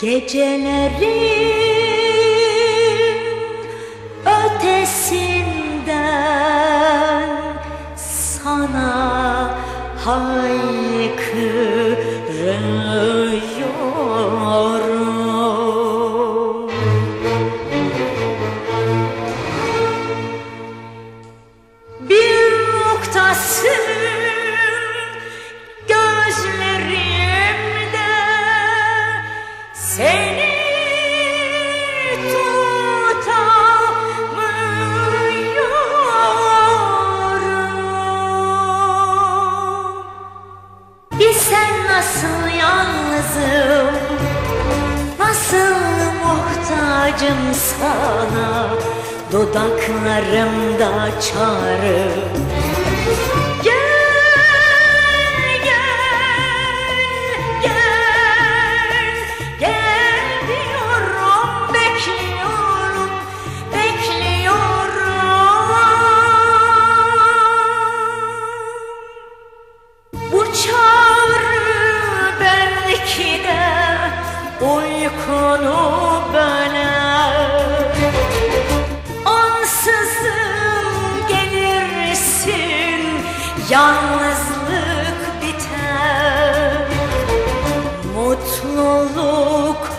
Geceleri haykırıyorum muhtacım sana Dudaklarımda çağrı Gel, gel, gel. Gel diyorum, bekliyorum, bekliyorum. Bu çağrı belki de uykunu yalnızlık biter Mutluluk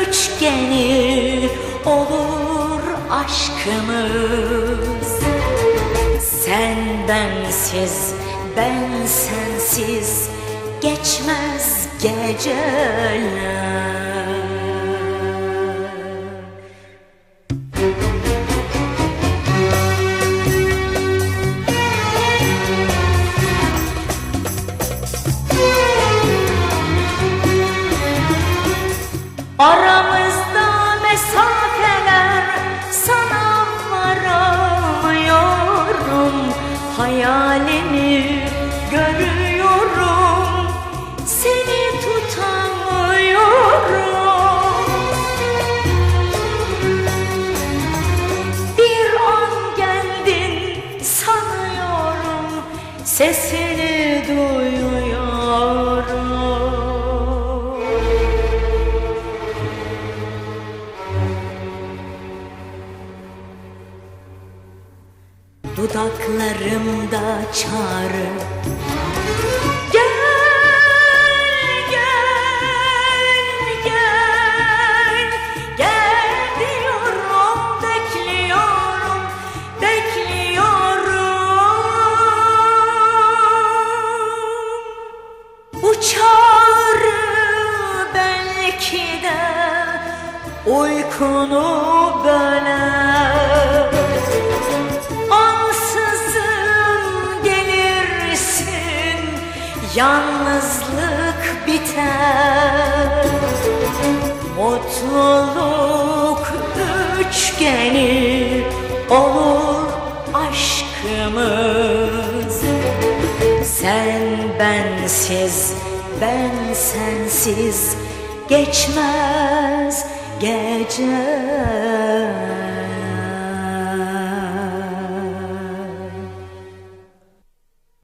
üçgeni olur aşkımız sen bensiz, ben sensiz geçmez geceler. Sesini duyuyorum Dudaklarımda çağrı belki de uykunu böler Ansızın gelirsin Yalnızlık biter. Mutluluk üçgeni Olur aşkımız. Sen bensiz ben sensiz Geçmez gece